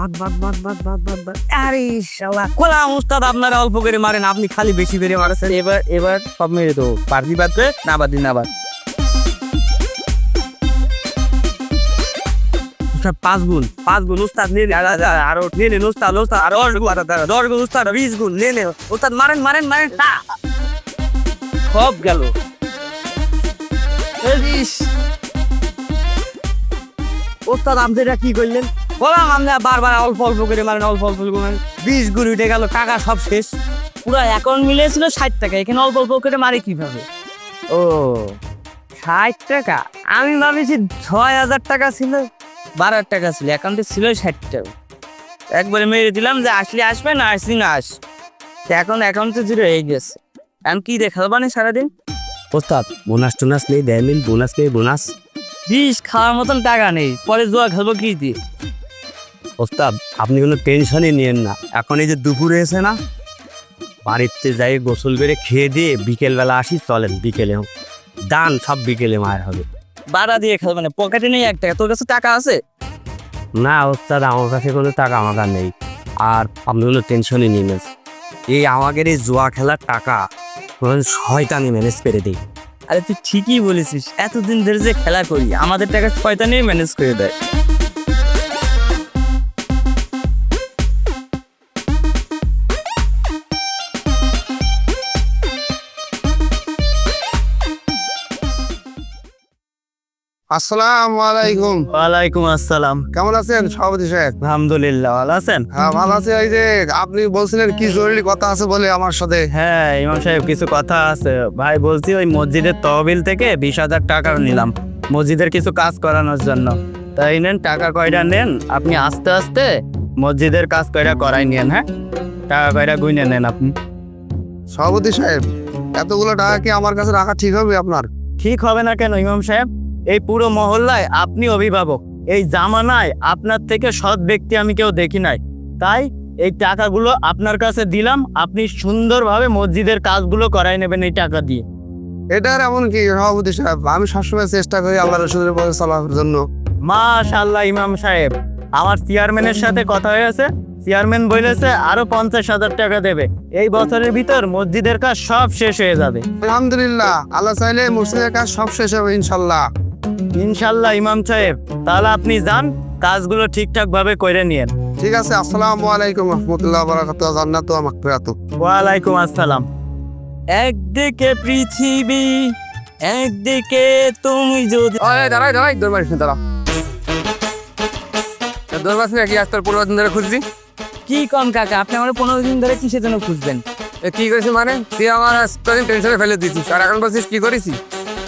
বাদ বাদ বাদ বাদ বাদ বাদ বাদ। আরে শালা। কোলা উস্তাদ আপনারা অল্প করে মারেন আপনি খালি বেশি করে মারেছেন। এবার এবার সব মেরে দেবো। পারবি বাদ না বাদ না বাদ। উস্তাদ পাঁচ গুণ পাঁচ গুণ উস্তাদ নিয়ে নে, আর- আর- আরও নিয়ে নেন উস্তাদ উস্তাদ আরও দশ গুণ দশ গুণ উস্তাদ বিশ গুণ নিয়ে নে। উস্তাদ মারেন মারেন মারেন সব গেল। ওস্তাদ আপনারা কি করলেন? বললাম আমরা বারবার অল্প অল্প করে মারেন অল্প অল্প করে মারেন বিশ গুণ উঠে গেল টাকা সব শেষ। পুরো অ্যাকাউন্ট মিলিয়েছিল ষাট টাকা এখানে অল্প অল্প করে মারে কীভাবে? ও ষাট টাকা? আমি ভাবেছি ছয় হাজার টাকা ছিল বারো হাজার টাকা ছিল অ্যাকাউন্টে ছিল ষাট টাকা। একবারে মেরে দিলাম যে আসলে আসবে না আসলি না আস। তো এখন অ্যাকাউন্টে জিরো হয়ে গেছে। আমি কি দেখাবো মানে সারাদিন? ওস্তাদ বোনাস টোনাস নেই দেয় মিল বোনাস নেই বোনাস বিষ খাওয়ার মতন টাকা নেই পরে জোয়া খেলব কি দিয়ে? ওস্তাদ আপনি কোনো টেনশনই নিয়েন না। এখন এই যে দুপুরে এসে না বাড়িতে যাই গোসল করে খেয়ে দিয়ে বিকেলবেলা আসি চলেন বিকেলে। দান সব বিকেলে মায়ের হবে। বাড়া দিয়ে খেলব মানে পকেটে নেই এক টাকা তোর কাছে টাকা আছে? না ওস্তাদ আমার কাছে কোনো টাকা আমাকে নেই। আর আপনি কোনো টেনশনই নিয়ে নেন এই আমাদের এই জুয়া খেলার টাকা শয়তানি ম্যানেজ করে দিই। আরে তুই ঠিকই বলেছিস এতদিন ধরে যে খেলা করি আমাদের টাকা শয়তানি ম্যানেজ করে দেয়। আসসালামু আলাইকুম। ওয়ালাইকুম আসসালাম। কেমন আছেন সভাপতি সাহেব? আলহামদুলিল্লাহ ভালো আছেন? হ্যাঁ ভালো আছে। এই যে আপনি বলছিলেন কি জরুরি কথা আছে বলে আমার সাথে। হ্যাঁ ইমাম সাহেব কিছু কথা আছে। ভাই বলছি ওই মসজিদের তহবিল থেকে বিশ হাজার টাকা নিলাম। মসজিদের কিছু কাজ করানোর জন্য। তাই নেন টাকা কয়টা নেন? আপনি আস্তে আস্তে মসজিদের কাজ কয়টা করাই নেন হ্যাঁ? টাকা কয়টা গুইনে নেন আপনি? সভাপতি সাহেব এতগুলো টাকা কি আমার কাছে রাখা ঠিক হবে আপনার? ঠিক হবে না কেন ইমাম সাহেব? এই পুরো মহল্লায় আপনি অভিভাবক। এই জামানায় আপনার থেকে সৎ ব্যক্তি আমি কেউ দেখি নাই। তাই এই টাকাগুলো আপনার কাছে দিলাম আপনি সুন্দরভাবে মসজিদের কাজগুলো করাই নেবেন এই টাকা দিয়ে। এটার এমন কি সভাপতি সাহেব? আমি সবসময় চেষ্টা করি আল্লাহ রসুলের পথে চলার জন্য। মাশাল্লাহ ইমাম সাহেব আমার চেয়ারম্যানের সাথে কথা হয়েছে। চেয়ারম্যান বলেছে আরও পঞ্চাশ হাজার টাকা দেবে। এই বছরের ভিতর মসজিদের কাজ সব শেষ হয়ে যাবে। আলহামদুলিল্লাহ আল্লাহ চাইলে মসজিদের কাজ সব শেষ হবে ইনশাল্লাহ ইনশাল্লাহ ইমাম সাহেব। তাহলে আপনি যান কাজগুলো ঠিকঠাক ভাবে করে নিয়েন। ঠিক আছে আসসালামু আলাইকুম রহমতুল্লাহ বারাকাতু জান্নাত ওয়া মাগফিরাতু ওয়ালাইকুম আসসালাম। একদিকে পৃথিবী একদিকে তুমি যদি ওই দাঁড়াই দাঁড়াই দরবার দাঁড়া দরবার শুনে কি আজ তোর পনেরো দিন ধরে খুঁজছি। কি কম কাকা আপনি আমার পনেরো দিন ধরে কিসের জন্য খুঁজবেন? কি করেছিস মানে? তুই আমার টেনশনে ফেলে দিচ্ছিস আর এখন বলছিস কি করেছিস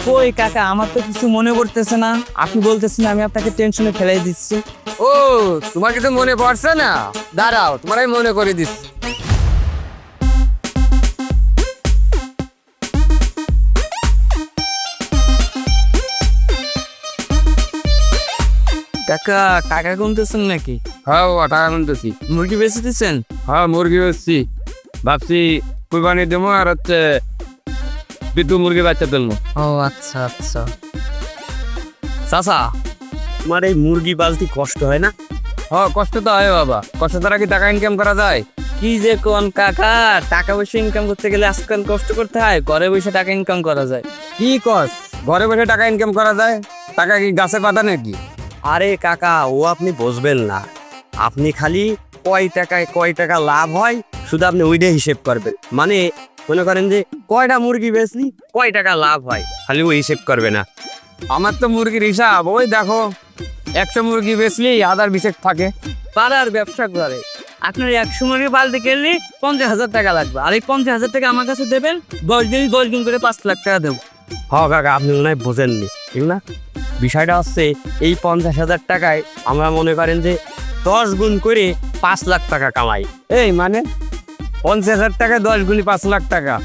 কই কাকা আমার তো কিছু মনে পড়তেছে না। আপনি বলতেছেন আমি আপনাকে টেনশনে ফেলাই দিচ্ছি। ও তোমার কিছু মনে পড়ছে না? দাঁড়াও তোমার আমি মনে করে দিচ্ছি। কাকা টাকা গুনতেছেন নাকি? হ্যাঁ বাবা টাকা গুনতেছি। মুরগি বেঁচে দিচ্ছেন? হ্যাঁ মুরগি বেচছি। ভাবছি কুরবানি দেবো আর হচ্ছে বিদ্যুৎ মুরগি বাচ্চা তুলবো। ও আচ্ছা আচ্ছা। চাচা তোমার এই মুরগি পালতে কষ্ট হয় না? হ্যাঁ কষ্ট তো হয় বাবা। কষ্ট দ্বারা কি টাকা ইনকাম করা যায়? কি যে কোন কাকা টাকা পয়সা ইনকাম করতে গেলে আজকাল কষ্ট করতে হয় ঘরে বসে টাকা ইনকাম করা যায়। কি কস? ঘরে বসে টাকা ইনকাম করা যায়? টাকা কি গাছে পাতা নাকি? আরে কাকা ও আপনি বুঝবেন না। আপনি খালি কয় টাকায় কয় টাকা লাভ হয় শুধু আপনি ওইটাই হিসেব করবেন। মানে মনে করেন যে কয়টা মুরগি বেচলি? কয় টাকা লাভ হয়? খালি ওই হিসেব করবে না। আমার তো মুরগির হিসাব ওই দেখো একশো মুরগি বেচলি আদার বিশেষ থাকে। পাড়ার ব্যবসা করে। আপনার একশো মুরগি পালতে গেলে পঞ্চাশ হাজার টাকা লাগবে। আর এই পঞ্চাশ হাজার টাকা আমার কাছে দেবেন দশ দিন দশ দিন করে পাঁচ লাখ টাকা দেবো। হ কাকা আপনি মনে হয় বোঝেননি ঠিক না? বিষয়টা হচ্ছে এই পঞ্চাশ হাজার টাকায় আমরা মনে করেন যে দশ গুণ করে পাঁচ লাখ টাকা কামাই। এই মানে? পঞ্চাশ হাজার টাকা দশ গুলি পাঁচ লাখ টাকা।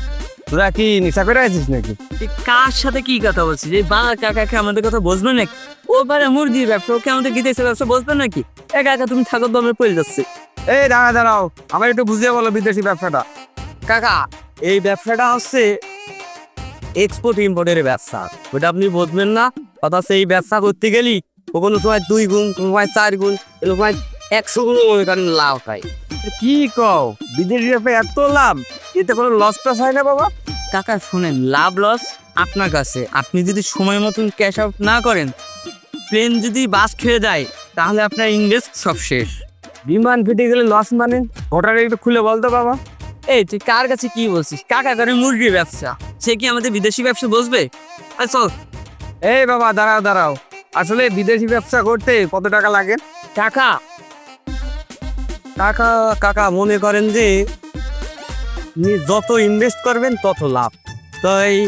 তোরা কি নিশা করে আছিস নাকি? কার সাথে কি কথা বলছি যে বাংলা কাকাকে আমাদের কথা বুঝবে নাকি? ও পারে মুরগির ব্যবসা ওকে আমাদের গীতেছে ব্যবসা বুঝবে নাকি? একা একা তুমি ঠাকুর দমে পড়ে যাচ্ছে। এই দাঁড়া দাঁড়াও আমার একটু বুঝিয়ে বলো বিদেশি ব্যবসাটা। কাকা এই ব্যবসাটা হচ্ছে এক্সপোর্ট ইম্পোর্টের ব্যবসা। ওটা আপনি বুঝবেন না অথচ এই ব্যবসা করতে গেলি কোনো সময় দুই গুণ কোনো সময় চার গুণ কোনো একশো গুণ লাভ হয়। কি কও? বিদেশি ব্যাপারে এত লাভ? এতে কোনো লস টস হয় না বাবা। কাকা শুনেন লাভ লস আপনার কাছে। আপনি যদি সময় মতন ক্যাশ আউট না করেন প্লেন যদি বাস খেয়ে যায় তাহলে আপনার ইনভেস্ট সব শেষ। বিমান ফেটে গেলে লস মানে? ওটারে একটু খুলে বলতো বাবা। এই তুই কার কাছে কি বলছিস? কাকা করে মুরগির ব্যবসা। সে কি আমাদের বিদেশি ব্যবসা বসবে আরে চল। এই বাবা দাঁড়াও দাঁড়াও। আসলে বিদেশি ব্যবসা করতে কত টাকা লাগে? কাকা টাকা কাকা মনে করেন যে যত ইনভেস্ট করবেন তত লাভ। তো এই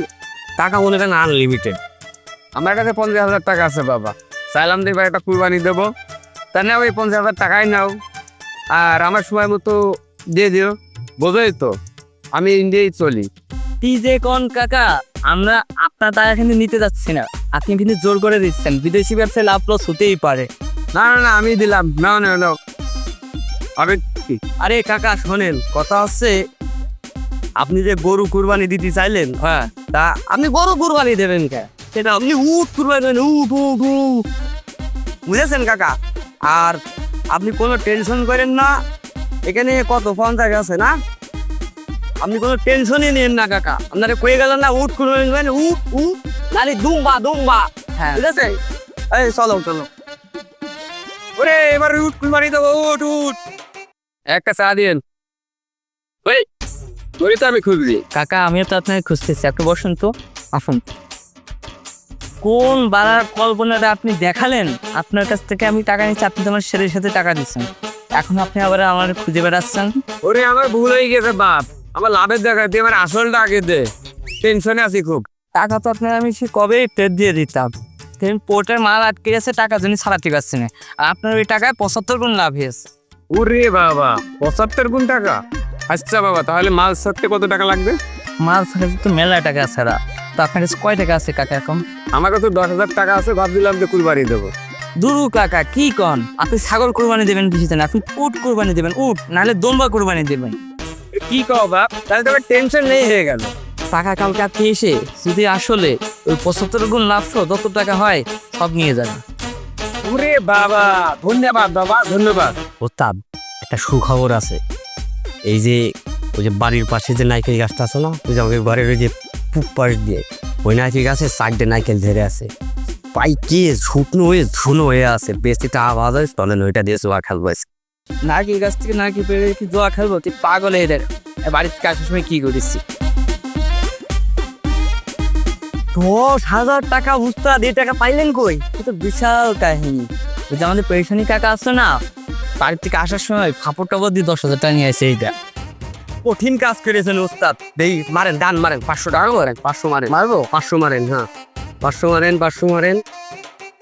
টাকা মনে করেন আনলিমিটেড আমার কাছে পঞ্চাশ হাজার টাকা আছে বাবা। চাইলাম এবার একটা কুরবানি দেবো। তা নাও ওই পঞ্চাশ হাজার টাকাই নাও। আর আমার সময় মতো দিয়ে দিও। বোঝোই তো আমি ইন্ডিয়ায় চলি। কি যে কোন কাকা? আমরা আপনার টাকা কিন্তু নিতে যাচ্ছি না। আপনি কিন্তু জোর করে দিচ্ছেন। বিদেশি ব্যবসায় লাভ লস হতেই পারে। না না না আমি দিলাম। না না নাও। আমি আরে কাকা শোনেন কথা হচ্ছে আপনি যে গরু কুরবানি দিতে চাইলেন হ্যাঁ তা আপনি গরু কুরবানি দেবেন কে? সেটা আপনি উট কুরবানি দেবেন উট উট উট। বুঝেছেন কাকা? আর আপনি কোনো টেনশন করেন না এখানে কত পঞ্চাশ আছে না? আপনি কোনো টেনশনই নেন না কাকা। আপনারা কয়ে গেলেন না উট কুরবানি উট উট নালে দুম্বা দুম্বা। হ্যাঁ। ঠিক আছে এই চলো চলো। ওরে এবার উঠ কুরবানি দেবো উঠ উঠ একটা চা দিন ওই তোরই তো আমি খুঁজছি। কাকা আমিও তো আপনাকে খুঁজতেছি। আপনি বসুন তো। আসুন। কোন বাড়ার কল্পনাটা আপনি দেখালেন? আপনার কাছ থেকে আমি টাকা নিচ্ছি আপনি তো আমার ছেলের সাথে টাকা দিচ্ছেন। এখন আপনি আবার আমার খুঁজে বেড়াচ্ছেন? ওরে আমার ভুল হয়ে গেছে বাপ। আমার লাভের জায়গা দিয়ে আমার আসলটা আগে দে। টেনশনে আছি খুব। টাকা তো আপনার আমি সে কবে টেট দিয়ে দিতাম। পোর্টের মাল আটকে গেছে টাকা জন্য ছাড়াতে পারছি না। আর আপনার ওই টাকায় পঁচাত্তর গুণ লাভ হয়েছে। ওরে বাবা পঁচাত্তর গুণ টাকা? আচ্ছা বাবা তাহলে মাল সারতে কত টাকা লাগবে? মাল ছাড়া তো মেলা টাকা ছাড়া তো আপনার কাছে কয় টাকা আছে কাকা এখন? আমার কাছে দশ হাজার টাকা আছে ভাবছিলাম যে কুরবানি দেবো। দুরু কাকা কি কন? আপনি ছাগল কোরবানি দেবেন কিছুতে না আপনি উট কোরবানি দেবেন উট নাহলে দম্বা কোরবানি দেবেন। কি কও বাপ তাহলে তো টেনশন নেই হয়ে গেল। টাকা কালকে আপনি এসে যদি আসলে ওই পঁচাত্তর গুণ লাভ যত টাকা হয় সব নিয়ে যান ওরে বাবা ধন্যবাদ বাবা ধন্যবাদ। ওস্তাদ একটা সুখবর আছে। এই যে, ওই যে বাড়ির পাশে যে নাইকেল গাছটা আছে না, ওই যে আমাদের ঘরের ওই যে পুক পাশ দিয়ে, ওই নাইকেল গাছে চারটে নাইকেল ধরে আছে। পাই কে শুকনো হয়ে, ধুনো হয়ে আছে। বেশি টা আওয়াজ হয় চলেন ওইটা দিয়ে জোয়া খেলব। নাকি গাছ থেকে নাকি পেরে কি জোয়া খেলব? তুই পাগল হয়ে দেয় বাড়ির থেকে আসার সময় কি করেছি? দশ হাজার টাকা উস্তাদ এই টাকা পাইলেন কই? তো বিশাল কাহিনী। আমাদের পেরেশানি কাকা আছে না বাড়ির থেকে আসার সময় ফাপড় টাপড় দিয়ে দশ হাজার টাকা নিয়ে আসে এইটা। কঠিন কাজ করেছেন ওস্তাদ দেই মারেন ডান মারেন পাঁচশো টাকা মারেন পাঁচশো মারেন। মারবো? পাঁচশো মারেন হ্যাঁ। পাঁচশো মারেন পাঁচশো মারেন।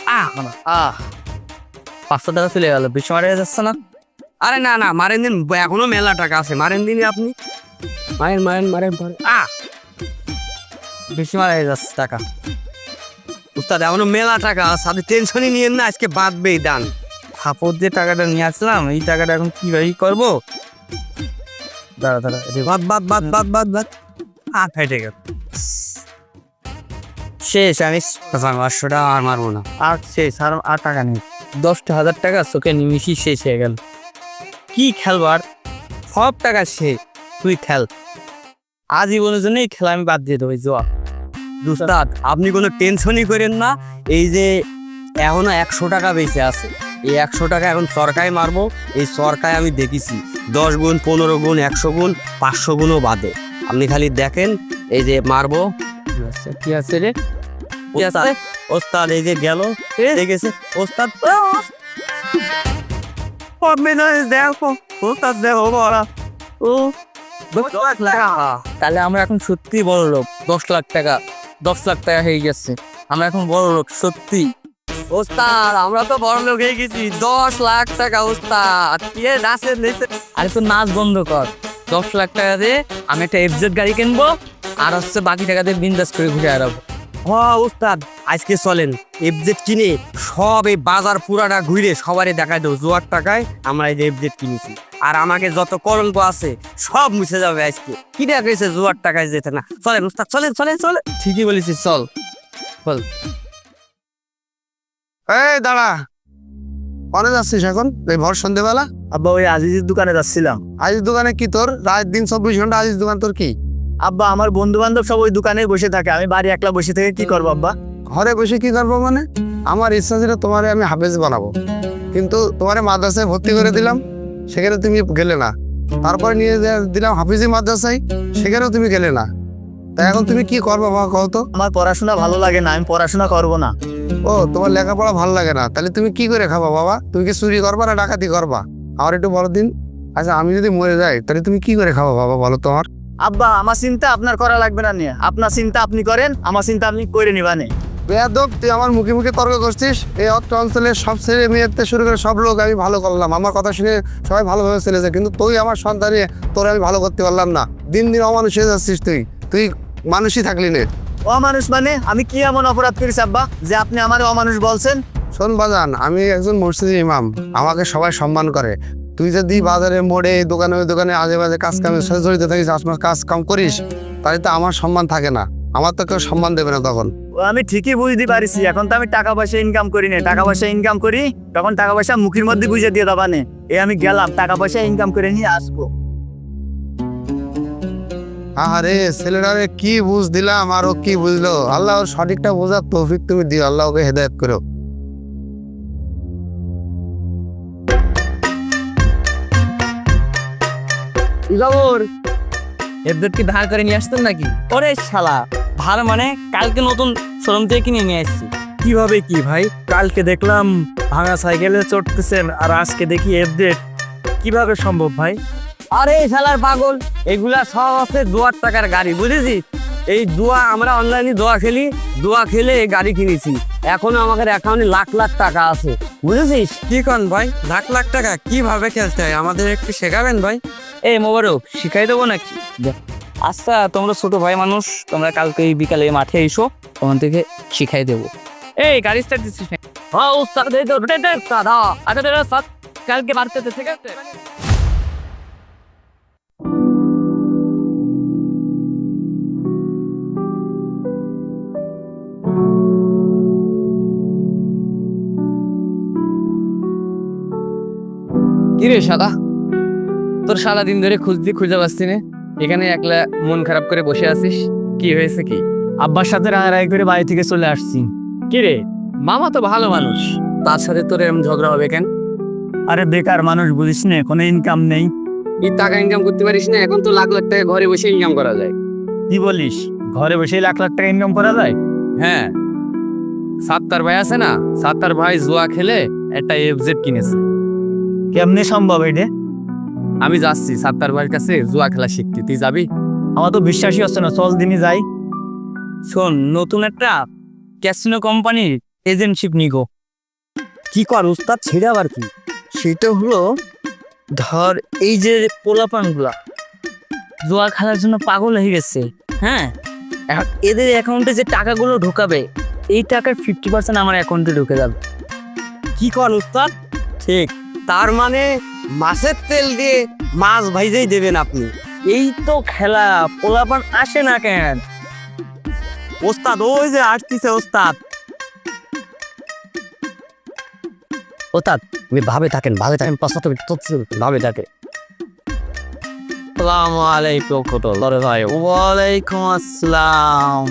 আহ আহ। পাঁচশো টাকা চলে গেল বিশ মারা যাচ্ছে না? আরে না না মারেন দিন এখনও মেলা টাকা আছে। মারেন দিন আপনি। মারেন মারেন মারেন মারেন। আহ! বেশি মারা যাচ্ছে টাকা। উস্তাদ এখনও মেলা টাকা আছে আপনি টেনশনই নিয়েন না আজকে বাঁধবেই দান। ফাপড় দিয়ে টাকাটা নিয়ে আসলাম, এই টাকাটা এখন কীভাবে করব? দাঁড়া দাঁড়া বাদ বাদ বাদ বাদ বাদ বাদ। হাত ফেটে গেল। শেষ, আমি পাঁচশো টাকা আর মারবো না। আর শেষ, আর আর টাকা নেই। দশটা হাজার টাকা চোখে নিমিশি শেষ হয়ে গেল। কি খেলবার সব টাকা শেষ, তুই খেল। আজীবনের জন্য এই খেলা আমি বাদ দিয়ে দেবো জোয়া। উস্তাদ আপনি কোনো টেনশনই করেন না, এই যে এখনও একশো টাকা বেঁচে আছে। এই একশো টাকা এখন সরকারি মারবো, এই সরকারি আমি দেখেছি। দশ গুণ, পনেরো গুণ, একশো গুণ, পাঁচশো গুণও বাদে। আপনি খালি দেখেন, এই যে মারবো। কি আছে রে? ওস্তাদ, এই যে গেল। দেখেছে ওস্তাদ? দেখো ওস্তাদ দেখো বড়া। ও তাহলে আমরা এখন সত্যি বড় লোক দশ লাখ টাকা, দশ লাখ টাকা হয়ে গেছে। আমরা এখন বড় লোক সত্যি ওস্তাদ আমরা তো বড় লোক হয়ে গেছি। দশ লাখ টাকা ওস্তাদ। কে নাচে নেচে আরে তো নাচ বন্ধ কর। দশ লাখ টাকা দিয়ে আমি একটা এফজেড গাড়ি কিনবো আর হচ্ছে বাকি টাকা দিয়ে বিন্দাস করে ঘুরে হ ওস্তাদ আজকে চলেন। এফজেড কিনে সব এই বাজার পুরাটা ঘুরে সবারই দেখাই দেবো। জোয়ার টাকায় আমরা এই যে এফজেড কিনেছি। আর আমাকে যত কলঙ্ক আছে সব মুছে যাবে আজকে। কি দেখেছে জোয়ার টাকায় যেতে না? চলেন ওস্তাদ চলেন চলেন চলেন। ঠিকই বলেছিস চল। বল। এই দাঁড়া। কনে যাচ্ছিস এখন? এই ভর সন্ধেবেলা? আব্বা ওই আজিজের দোকানে যাচ্ছিলাম। আজিজ দোকানে কি তোর? রাত দিন চব্বিশ ঘণ্টা আজিজ দোকান তোর কি? আব্বা আমার বন্ধু বান্ধব সব ওই দোকানে বসে থাকে। আমি বাড়ি একলা বসে থেকে কি করব আব্বা? ঘরে বসে কি করব মানে? আমার ইচ্ছা ছিল তোমারে আমি হাফেজ বানাবো। কিন্তু তোমারে মাদ্রাসায় ভর্তি করে দিলাম। সেখানে তুমি গেলে না। তারপরে নিয়ে দিলাম হাফিজি মাদ্রাসায় সেখানেও তুমি গেলে না। তা এখন তুমি কি করব বাবা কও তো? আমার পড়াশোনা ভালো লাগে না। আমি পড়াশোনা করব না। ও তোমার লেখাপড়া ভালো লাগে না। তাহলে তুমি কি করে খাবা বাবা? তুমি কি চুরি করবা না ডাকাতি করবা? আমার একটু বলো দিন। আচ্ছা আমি যদি মরে যাই তাহলে তুমি কি করে খাবা বাবা বলো তোমার আব্বা আমার চিন্তা আপনার করা লাগবে না নিয়ে। আপনার চিন্তা আপনি করেন আমার চিন্তা আপনি করে নিবানে। বেয়াদব তুই আমার মুখে মুখে তর্ক করছিস? এই অর্থ অঞ্চলের সব ছেলে মেয়েতে শুরু করে সব লোক আমি ভালো করলাম। আমার কথা শুনে সবাই ভালোভাবে চলেছে কিন্তু তুই আমার সন্তানে তোর আমি ভালো করতে পারলাম না। দিন দিন অমানুষ হয়ে যাচ্ছিস তুই। তুই মানুষই থাকলি নে। অমানুষ মানে আমি কি এমন অপরাধ করেছি আব্বা যে আপনি আমার অমানুষ বলছেন? শোন বাজান আমি একজন মসজিদ ইমাম। আমাকে সবাই সম্মান করে। তুই যদি বাজারে মোড়ে দোকানে ওই দোকানে আজে বাজে কাজ কামের সাথে জড়িত থাকিস আপনার কাজ কাম করিস তাহলে তো আমার সম্মান থাকে না। আমার তো কেউ সম্মান দেবে না তখন। আমি ঠিকই বুঝতে পারছি। এখন তো আমি টাকা পয়সা ইনকাম করি না টাকা পয়সা ইনকাম করি তখন টাকা পয়সা মুখের মধ্যে বুঝে দিয়ে দাবানে এ আমি গেলাম টাকা পয়সা ইনকাম করে নিয়ে আসব। আরে ছেলেটারে কি বুঝ দিলাম আর ও কি বুঝলো? আল্লাহ ওর সঠিকটা বোঝার তৌফিক তুমি দিও আল্লাহ ওকে হেদায়ত করো। খবর? এদের কি ধার করে নিয়ে আসতেন নাকি? ওরে শালা ভার মানে কালকে নতুন শোরুম থেকে কিনে নিয়ে আসছি। কীভাবে কি ভাই? কালকে দেখলাম ভাঙা সাইকেলে চড়তেছেন আর আজকে দেখি আপডেট কীভাবে সম্ভব ভাই? আরে শালার পাগল এগুলা সব আছে দুয়ার টাকার গাড়ি বুঝেছিস এই দুয়া আমরা অনলাইনে দোয়া খেলি দোয়া খেলে এই গাড়ি কিনেছি। এখনও আমাদের অ্যাকাউন্টে লাখ লাখ টাকা আছে বুঝেছিস? কি কন ভাই লাখ লাখ টাকা কীভাবে খেলতে হয়? আমাদের একটু শেখাবেন ভাই? এই মোবারক শিখাই দেবো নাকি? আচ্ছা তোমরা ছোট ভাই মানুষ তোমরা কালকে এই বিকালে মাঠে এসো তোমার থেকে শিখাই দেবো। এই গাড়ি স্টার্ট দিচ্ছিস হ্যাঁ উস্তাদ এই তো রে রে দাদা। আচ্ছা সাত কালকে বাড়তে ঠিক কিরে শালা? তোর সারা দিন ধরে খুঁজতে খুঁজে পাচ্ছি না। এখানে একলা মন খারাপ করে বসে আছিস কি হয়েছে কি? আব্বার সাথে রাগারাগি করে বাড়ি থেকে চলে আসছি। কি রে মামা তো ভালো মানুষ। তার সাথে তোর এরকম ঝগড়া হবে কেন? আরে বেকার মানুষ বুঝিস না কোনো ইনকাম নেই। এই টাকা ইনকাম করতে পারিস না এখন তো লাখ লাখ টাকা ঘরে বসে ইনকাম করা যায়। কি বলিস ঘরে বসেই লাখ লাখ টাকা ইনকাম করা যায়? হ্যাঁ। সাত্তার ভাই আছে না সাত্তার ভাই জুয়া খেলে একটা এফজেড কিনেছে। কেমনে সম্ভব এটা? আমি যাচ্ছি সাত্তার ভাইয়ের কাছে জুয়া খেলা শিখতে। তুই যাবি? আমার তো বিশ্বাসই হচ্ছে না চল দিনই যাই। শোন নতুন একটা ক্যাসিনো কোম্পানির এজেন্টশিপ নিগো কি কর উস্তাদ ছেড়ে আবার কি? সেটা হলো ধর এই যে পোলাপানগুলা জুয়া খেলার জন্য পাগল হয়ে গেছে হ্যাঁ? এখন এদের অ্যাকাউন্টে যে টাকাগুলো ঢোকাবে এই টাকার ফিফটি পার্সেন্ট আমার অ্যাকাউন্টে ঢুকে যাবে। কি কর উস্তাদ? ঠিক। তার মানে মাছের তেল দিয়ে মাছ ভাইজেই দেবেন আপনি। এই তো খেলা পোলাপান আসে না কেন? ওস্তাদ ওই যে আসতেছে ওস্তাদ। ওস্তাদ তুমি ভাবে থাকেন ভাবে থাকেন পাঁচটা তুমি ভাবে থাকে। আসসালামু আলাইকুম ভাই। ওয়ালাইকুম আসসালাম।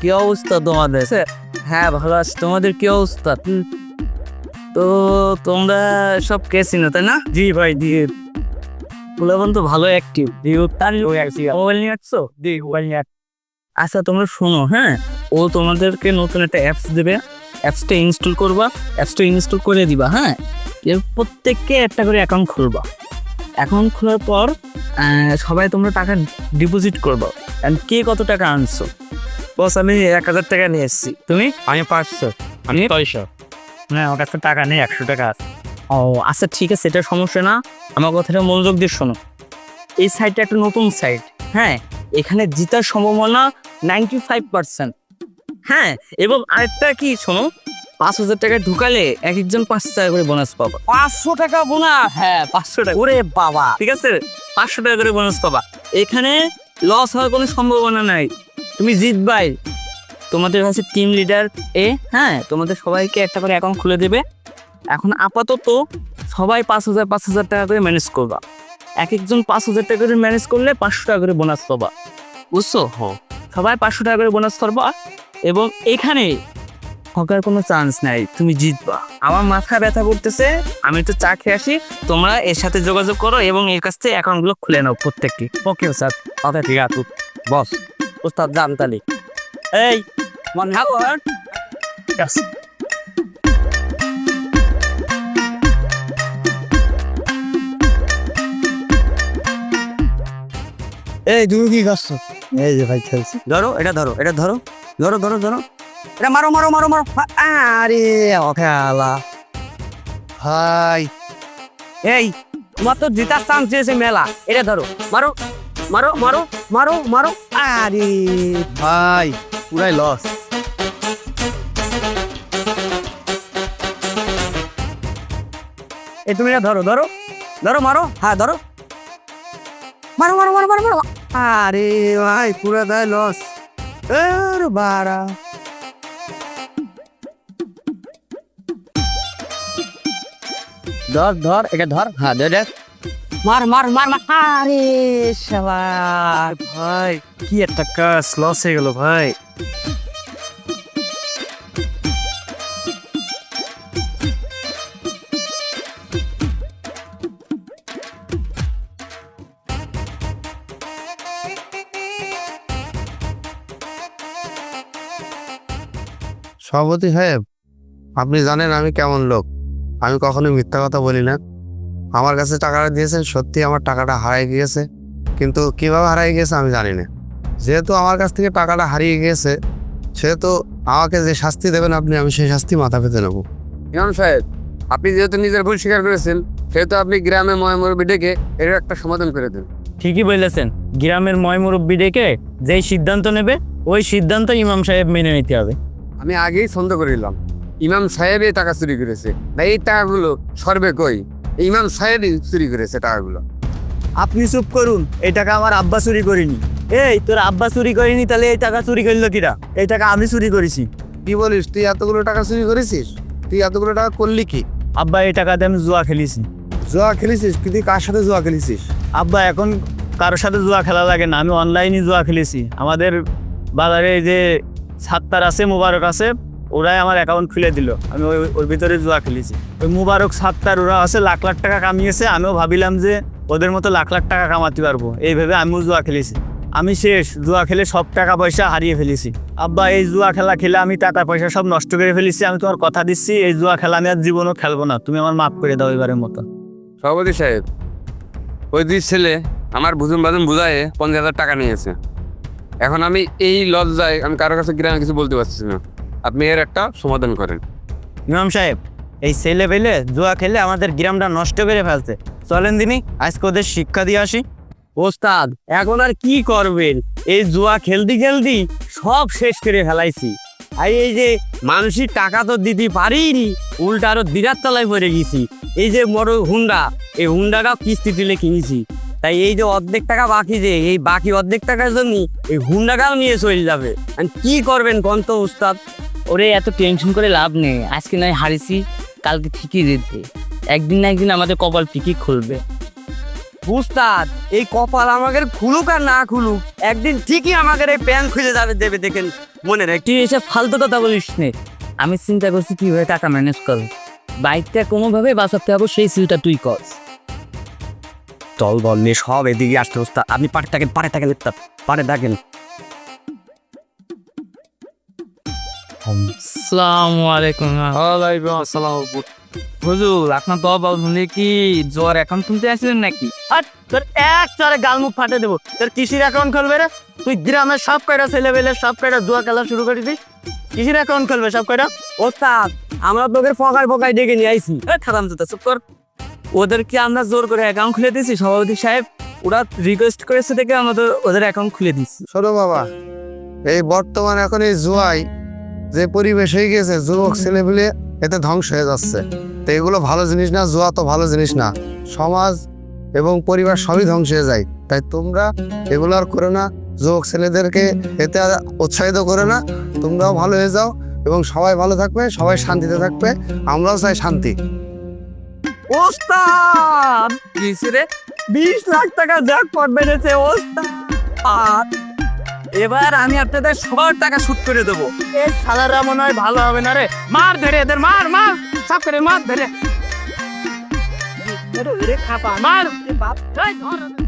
কি অবস্থা তোমাদের? হ্যাঁ ভালো আছি। তোমাদের কি অবস্থা। তো তোমরা সব কেসিনো তাই না? জি ভাই জি। পোলাবন তো ভালো অ্যাক্টিভ মোবাইল নিয়ে আসছো? জি মোবাইল নিয়ে আচ্ছা তোমরা শোনো হ্যাঁ? ও তোমাদেরকে নতুন একটা অ্যাপস দেবে। অ্যাপসটা ইনস্টল করবা অ্যাপসটা ইনস্টল করে দিবা হ্যাঁ? এর প্রত্যেককে একটা করে অ্যাকাউন্ট খুলবা। অ্যাকাউন্ট খোলার পর সবাই তোমরা টাকা ডিপোজিট করব। And কে কত টাকা আনছো? বস আমি এক হাজার টাকা নিয়ে এসেছি। তুমি? আমি পাঁচশো। আমি ছয়শো। না ওর কাছে টাকা নেই একশো টাকা আছে। ও আচ্ছা ঠিক আছে এটা সমস্যা না। আমার কথাটা মনোযোগ দিয়ে শোনো। এই সাইটটা একটা নতুন সাইট হ্যাঁ এখানে জিতার সম্ভাবনা নাইনটি ফাইভ পার্সেন্ট হ্যাঁ এবং আরেকটা কি শোনো পাঁচ হাজার টাকা ঢুকালে এক একজন পাঁচশো টাকা করে বোনাস পাবা। পাঁচশো টাকা বোনাস হ্যাঁ পাঁচশো টাকা। ওরে বাবা। ঠিক আছে? পাঁচশো টাকা করে বোনাস পাবা। এখানে লস হওয়ার কোনো সম্ভাবনা নাই। তুমি জিতবাই। তোমাদের কাছে টিম লিডার এ হ্যাঁ তোমাদের সবাইকে একটা করে অ্যাকাউন্ট খুলে দেবে। এখন আপাতত সবাই পাঁচ হাজার পাঁচ হাজার টাকা করে ম্যানেজ করবা। এক একজন পাঁচ হাজার টাকা করে ম্যানেজ করলে পাঁচশো টাকা করে বোনাস পাবা। বুঝছ? সবাই পাঁচশো টাকা করে বোনাস পাবা এবং এখানে ঠকার কোনো চান্স নাই তুমি জিতবা। আমার মাথা ব্যথা করতেছে আমি একটু চা খেয়ে আসি তোমরা এর সাথে যোগাযোগ করো এবং এর কাছ থেকে অ্যাকাউন্টগুলো খুলে নাও প্রত্যেকটি। ওকে স্যার ওকে ঠিক আছে। বস ওস্তাদ জানতালি এই মন হাবো এই তুমি কি করছ এই যে ভাই খেলছি। ধরো এটা ধরো এটা ধরো। ধরো ধরো ধরো। এটা মারো মারো মারো মারো। আরে অখেলা ভাই। এই তোমার তো জেতার চান্স দিয়েছে মেলা। এটা ধরো। মারো মারো মারো মারো মারো। আরে। ভাই পুরাই লস এই তুমি এটা ধরো ধরো। ধরো মারো। হ্যাঁ ধরো। মারো মারো মারো মারো মারো। আরে ভাই পুরো দায় লস এর বাড়া। ধর ধর এটা ধর। হ্যাঁ ধর। মার মার মার মার। আরে শালা ভাই কি একটা কাজ লস হয়ে গেল ভাই। সভাপতি সাহেব আপনি জানেন আমি কেমন লোক। আমি কখনো মিথ্যা কথা বলি না। আমার কাছে টাকাটা দিয়েছেন সত্যি আমার টাকাটা হারিয়ে গিয়েছে। কিন্তু কীভাবে হারিয়ে গিয়েছে আমি জানি না। যেহেতু আমার কাছ থেকে টাকাটা হারিয়ে গিয়েছে সেহেতু আমাকে যে শাস্তি দেবেন আপনি আমি সেই শাস্তি মাথা পেতে নেব। ইমাম সাহেব আপনি যেহেতু নিজের ভুল স্বীকার করেছেন সেহেতু আপনি গ্রামে ময়মরবি ডেকে এর একটা সমাধান করে দেন। ঠিকই বলেছেন। গ্রামের ময় মুরব্বী ডেকে যেই সিদ্ধান্ত নেবে ওই সিদ্ধান্ত ইমাম সাহেব মেনে নিতে হবে। আমি আগেই সন্দেহ করে দিলাম ইমাম সাহেব এই টাকা চুরি করেছে। না এই টাকাগুলো সর্বে কই? ইমাম সাহেবই চুরি করেছে টাকাগুলো। আপনি চুপ করুন এই টাকা আমার আব্বা চুরি করিনি। এই তোর আব্বা চুরি করিনি তাহলে এই টাকা চুরি করল কিরা? এই টাকা আমি চুরি করেছি। কি বলিস তুই এতগুলো টাকা চুরি করেছিস? তুই এতগুলো টাকা করলি কি? আব্বা এই টাকাতে আমি জুয়া খেলেছি। জুয়া খেলেছিস? তুই কার সাথে জুয়া খেলেছিস? আব্বা এখন কারোর সাথে জুয়া খেলা লাগে না। আমি অনলাইনে জুয়া খেলেছি। আমাদের বাজারে যে সাত্তার আছে, মুবারক আছে, ওরাই আমার অ্যাকাউন্ট খুলে দিল। আমি ওই ওর ভিতরে জুয়া খেলেছি। ওই মুবারক, সাত্তার, ওরা আছে, লাখ লাখ টাকা কামিয়েছে, আমিও ভাবিলাম যে ওদের মতো লাখ লাখ টাকা কামাতে পারব। এইভাবে আমিও জুয়া খেলেছি। আমি শেষ, জুয়া খেলে সব টাকা পয়সা হারিয়ে ফেলেছি। আব্বা, এই জুয়া খেলা খেলে আমি টাকা পয়সা সব নষ্ট করে ফেলেছি, আমি তোমার কথা দিচ্ছি, এই জুয়া খেলা আমি আর জীবনও খেলব না। তুমি আমার মাফ করে দাও এবারের মতো। সভাপতি সাহেব, ওই দুই ছেলে আমার বুঝুন বাজুন বুঝায়ে পঞ্চাশ হাজার টাকা নিয়েছে। এখন আমি এই লজ্জায় আমি কারোর কাছে গ্রামে কিছু বলতে পারছি না। আপনি এর একটা সমাধান করেন। ইমাম সাহেব এই ছেলে পেলে জুয়া খেলে আমাদের গ্রামটা নষ্ট করে ফেলছে। চলেন দিনি আজকে ওদের শিক্ষা দিয়ে আসি। ওস্তাদ এখন আর কি করবেন? এই জুয়া খেলতে খেলতে সব শেষ করে ফেলাইছি। আর এই যে মানুষের টাকা তো দিতে পারিনি উল্টা আরও বিরাট তলায় পড়ে গেছি। এই যে বড় হুন্ডা এই হুন্ডাটাও কিস্তি তুলে কিনেছি। তাই এই যে অর্ধেক টাকা বাকি যে এই বাকি অর্ধেক টাকার জন্য এই হুন্ডাটাও নিয়ে চলে যাবে। কি করবেন কন্ত উস্তাদ? ওরে এত টেনশন করে লাভ নেই। আজকে নয় হারিছি কালকে ঠিকই জিতবে। একদিন না একদিন আমাদের কপাল ঠিকই খুলবে। উস্তাদ এই কপাল আমাদের খুলুক আর না খুলুক একদিন ঠিকই আমাদের এই প্যান খুলে যাবে দেবে দেখেন মনে রাখ। তুই এসব ফালতু কথা বলিস নে। আমি চিন্তা করছি কীভাবে টাকা ম্যানেজ করব। বাইকটা কোনোভাবে বাঁচাতে হবে সেই সিলটা তুই কর। দল বল নিয়ে সব এদিকে আসতে ওস্তাদ আপনি পারে থাকেন পারে থাকেন ওস্তাদ পারে থাকেন। আসসালামু আলাইকুম। ওয়ালাইকুম আসসালাম। হুজুর আপনার দবা শুনে কি জ্বর এখন শুনতে আসলেন নাকি? আর তোর এক চারে গালমুখ ফাটে দেবো। তোর কিসির অ্যাকাউন্ট খুলবে রে? তুই গ্রামের সব কয়টা ছেলে পেলে সব কয়টা জুয়া খেলা শুরু করে দিস কিসির অ্যাকাউন্ট খুলবে সব কয়টা? ওস্তাদ আমরা তোদের ফকায় ফকায় ডেকে নিয়ে আইছি। এ খাদাম জুতা চুপ কর। ওদেরকে আমরা জোর করে অ্যাকাউন্ট খুলে দিয়েছি। সভাপতি সাহেব, ওরা রিকোয়েস্ট করেছে দেখে আমাদের ওদের অ্যাকাউন্ট খুলে দিচ্ছি শোনো বাবা, এই বর্তমান এখন এই জুয়াই যে পরিবেশ হয়ে গেছে, যুবক ছেলেপিলে এতে ধ্বংস হয়ে যাচ্ছে। তো এগুলো ভালো জিনিস না, জুয়া তো ভালো জিনিস না। সমাজ এবং পরিবার সবই ধ্বংস হয়ে যায়। তাই তোমরা এগুলো আর করো না, যুবক ছেলেদেরকে এতে উৎসাহিত করে না। তোমরাও ভালো হয়ে যাও এবং সবাই ভালো থাকবে, সবাই শান্তিতে থাকবে। আমরাও চাই শান্তি। ওস্তাদ! কিসে বিশ লাখ টাকা জ্যাকপট বেড়েছে ওস্তাদ! এবার আমি আপনাদের সবার টাকা শুট করে দেবো। এ সালারা মনে হয় ভালো হবে না রে। মার ধরে, এদের মার মার! সাপ করে, মার ধরে। মার! বাপ।